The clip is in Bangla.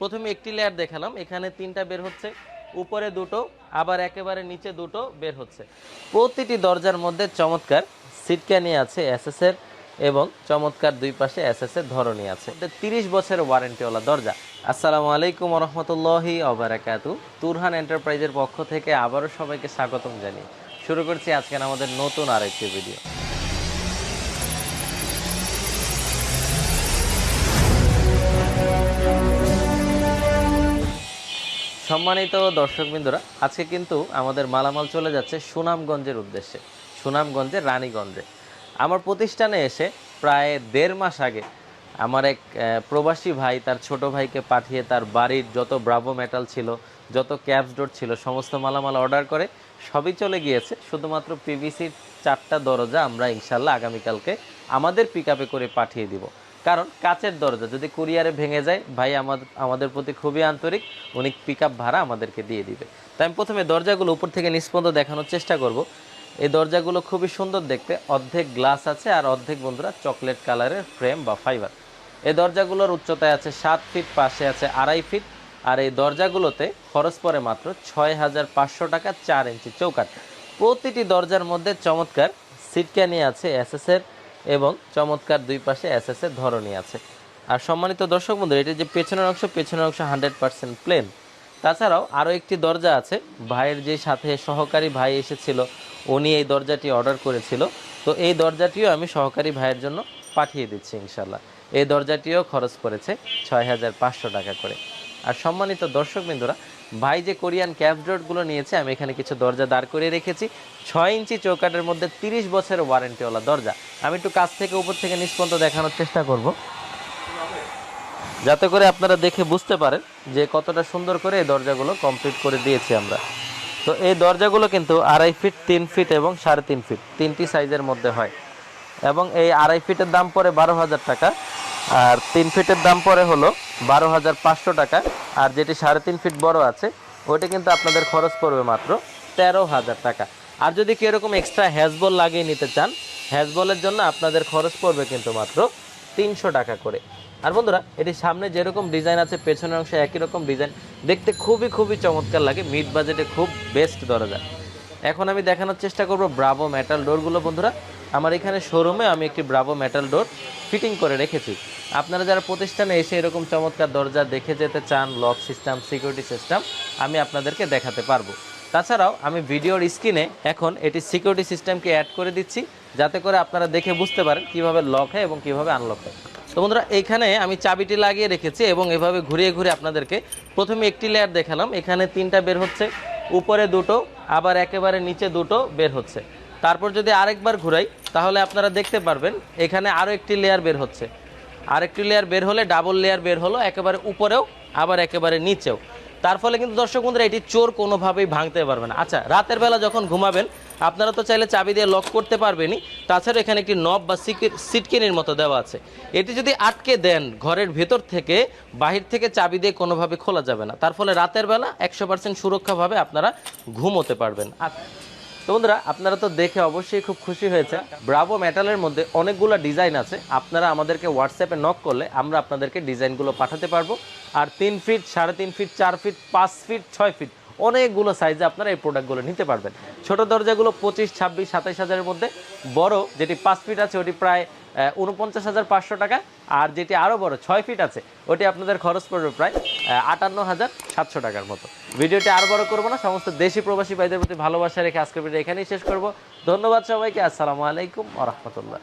প্রথমে একটি লেয়ার দেখালাম, এখানে তিনটা বের হচ্ছে, উপরে দুটো, আবার একেবারে নিচে দুটো বের হচ্ছে। প্রতিটি দরজার মধ্যে চমৎকার সিটক্যানি আছে এসএস এর এবং চমৎকার দুই পাশে এসএস এর ধরনী আছে। তিরিশ বছরের ওয়ারেন্টিওয়ালা দরজা। আসসালামু আলাইকুম রহমতুল্লাহি অবরাকাতু তুরহান এন্টারপ্রাইজের পক্ষ থেকে আবারও সবাইকে স্বাগতম জানিয়ে শুরু করছি আজকের আমাদের নতুন আরেকটি ভিডিও সম্মানিত দর্শকবৃন্দরা, আজকে কিন্তু আমাদের মালামাল চলে যাচ্ছে সুনামগঞ্জের উদ্দেশ্যে, সুনামগঞ্জের রানীগঞ্জে। আমার প্রতিষ্ঠানে এসে প্রায় দেড় মাস আগে আমার এক প্রবাসী ভাই, তার ছোট ভাইকে পাঠিয়ে তার বাড়ির যত ব্রাভো মেটাল ছিল, যত ক্যাপস ডোর ছিল, সমস্ত মালামাল অর্ডার করে সবই চলে গিয়েছে। শুধুমাত্র পিভিসির চারটা দরজা আমরা ইনশাল্লাহ আগামীকালকে আমাদের পিক করে পাঠিয়ে দিব। কারণ কাচের দরজা, যদি কুরিয়ারে ভেঙে যায়, ভাই আমাদের আমাদের প্রতি খুবই আন্তরিক, উনি পিক ভাড়া আমাদেরকে দিয়ে দিবে। তাই আমি প্রথমে দরজাগুলো উপর থেকে নিষ্পন্দ দেখানোর চেষ্টা করব। এই দরজাগুলো খুবই সুন্দর দেখতে, অর্ধেক গ্লাস আছে আর অর্ধেক বন্ধুরা চকলেট কালারের ফ্রেম বা ফাইবার এই দরজাগুলোর উচ্চতায় আছে সাত ফিট পাশে আছে আড়াই ফিট আর এই দরজাগুলোতে খরচ পড়ে মাত্র ছয় হাজার পাঁচশো টাকা চার ইঞ্চি চৌকাট প্রতিটি দরজার মধ্যে চমৎকার সিটক্যানি আছে এসএসের এবং চমৎকার দুই পাশে এসএস এর ধরনী আছে। আর সম্মানিত দর্শক বন্ধু এটি যে পেছনের অংশ পেছনের অংশ হান্ড্রেড পার্সেন্ট প্লেন তাছাড়াও আরও একটি দরজা আছে। ভাইয়ের যে সাথে সহকারী ভাই এসেছিল, উনি এই দরজাটি অর্ডার করেছিল। তো এই দরজাটিও আমি সহকারী ভাইয়ের জন্য পাঠিয়ে দিচ্ছি ইনশাল্লাহ এই দরজাটিও খরচ করেছে ছয় হাজার পাঁচশো টাকা করে। আর সম্মানিত দর্শকবৃন্দরা ভাই যে কোরিয়ান ক্যাপ ডোরগুলো নিয়েছে, আমি এখানে কিছু দরজা দাঁড় করিয়ে রেখেছি। ছয় ইঞ্চি চৌকাটের মধ্যে তিরিশ বছরের ওয়ারেন্টিওয়ালা দরজা। আমি একটু কাছ থেকে উপর থেকে নিষ্পন্ত দেখানোর চেষ্টা করব। যাতে করে আপনারা দেখে বুঝতে পারেন যে কতটা সুন্দর করে এই দরজাগুলো কমপ্লিট করে দিয়েছি আমরা। তো এই দরজাগুলো কিন্তু আড়াই ফিট, তিন ফিট এবং সাড়ে তিন ফিট, তিনটি সাইজের মধ্যে হয়। এবং এই আড়াই ফিটের দাম পড়ে বারো হাজার টাকা। আর তিন ফিটের দাম পরে হলো বারো হাজার পাঁচশো টাকা। আর যেটি সাড়ে তিন ফিট বড় আছে, ওইটা কিন্তু আপনাদের খরচ পড়বে মাত্র তেরো হাজার টাকা। আর যদি কেউ এরকম এক্সট্রা হ্যাজবল লাগিয়ে নিতে চান হ্যাজবলের জন্য আপনাদের খরচ পড়বে কিন্তু মাত্র তিনশো টাকা করে। আর বন্ধুরা, এটি সামনে যেরকম ডিজাইন আছে, পেছনের অংশে একই রকম ডিজাইন দেখতে খুবই খুবই চমৎকার লাগে মিড বাজেটে খুব বেস্ট দরজা। এখন আমি দেখানোর চেষ্টা করব ব্রাভো মেটাল ডোরগুলো বন্ধুরা। আমার এখানে শোরুমে আমি একটি ব্রাভো মেটাল ডোর ফিটিং করে রেখেছি। আপনারা যারা প্রতিষ্ঠানে এসে এরকম চমৎকার দরজা দেখে যেতে চান লক সিস্টেম সিকিউরিটি সিস্টেম আমি আপনাদেরকে দেখাতে পারব। তাছাড়াও আমি ভিডিওর স্ক্রিনে এখন এটি সিকিউরিটি সিস্টেমকে অ্যাড করে দিচ্ছি, যাতে করে আপনারা দেখে বুঝতে পারেন কীভাবে লক হয় এবং কীভাবে আনলক হয়। তো বন্ধুরা এইখানে আমি চাবিটি লাগিয়ে রেখেছি এবং এভাবে ঘুরিয়ে ঘুরিয়ে আপনাদেরকে প্রথমে একটি লেয়ার দেখালাম। এখানে তিনটা বের হচ্ছে, উপরে দুটো, আবার একেবারে নিচে দুটো বের হচ্ছে। তারপর যদি আরেকবার ঘুরাই, তাহলে আপনারা দেখতে পারবেন, এখানে আরও একটি লেয়ার বের হচ্ছে। আরেকটি লেয়ার বের হলে ডাবল লেয়ার বের হলো, একেবারে উপরেও, আবার একেবারে নিচেও। তার ফলে কিন্তু দর্শক বন্ধুরা, এটি চোর কোনোভাবেই ভাঙতে পারবে না। আচ্ছা রাতের বেলা যখন ঘুমাবেন, আপনারা তো চাইলে চাবি দিয়ে লক করতে পারবেনই। তাছাড়া এখানে একটি নব বা সিটকিনির মতো দেওয়া আছে। এটি যদি আটকে দেন ঘরের ভেতর থেকে, বাহির থেকে চাবি দিয়ে কোনোভাবে খোলা যাবে না। তার ফলে রাতের বেলা একশো পার্সেন্ট সুরক্ষাভাবে আপনারা ঘুমোতে পারবেন। আচ্ছা। তো বন্ধুরা, আপনারা তো দেখে অবশ্যই খুব খুশি হয়েছে ব্রাভো মেটালের মধ্যে অনেকগুলো ডিজাইন আছে। আপনারা আমাদেরকে হোয়াটসঅ্যাপে নক করলে আমরা আপনাদেরকে ডিজাইনগুলো পাঠাতে পারব। আর তিন ফিট সাড়ে তিন ফিট চার ফিট পাঁচ ফিট ছয় ফিট অনেকগুলো সাইজে আপনারা এই প্রোডাক্টগুলো নিতে পারবেন। ছোট দরজাগুলো পঁচিশ, ছাব্বিশ, সাতাইশ হাজারের মধ্যে। বড় যেটি পাঁচ ফিট আছে, ওটি প্রায় উনপঞ্চাশ হাজার পাঁচশো টাকা। আর যেটি আরও বড়, ছয় ফিট আছে, ওটি আপনাদের খরচ পড়বে প্রায় আটান্ন হাজার সাতশো টাকার মতো। ভিডিওটি আর বড় করব না, সমস্ত দেশি প্রবাসী ভাইদের প্রতি ভালোবাসা রেখে আজকের ভিডিও এখানেই শেষ করব। ধন্যবাদ সবাইকে, আসসালামু আলাইকুম আ রহমতুল্লাহ।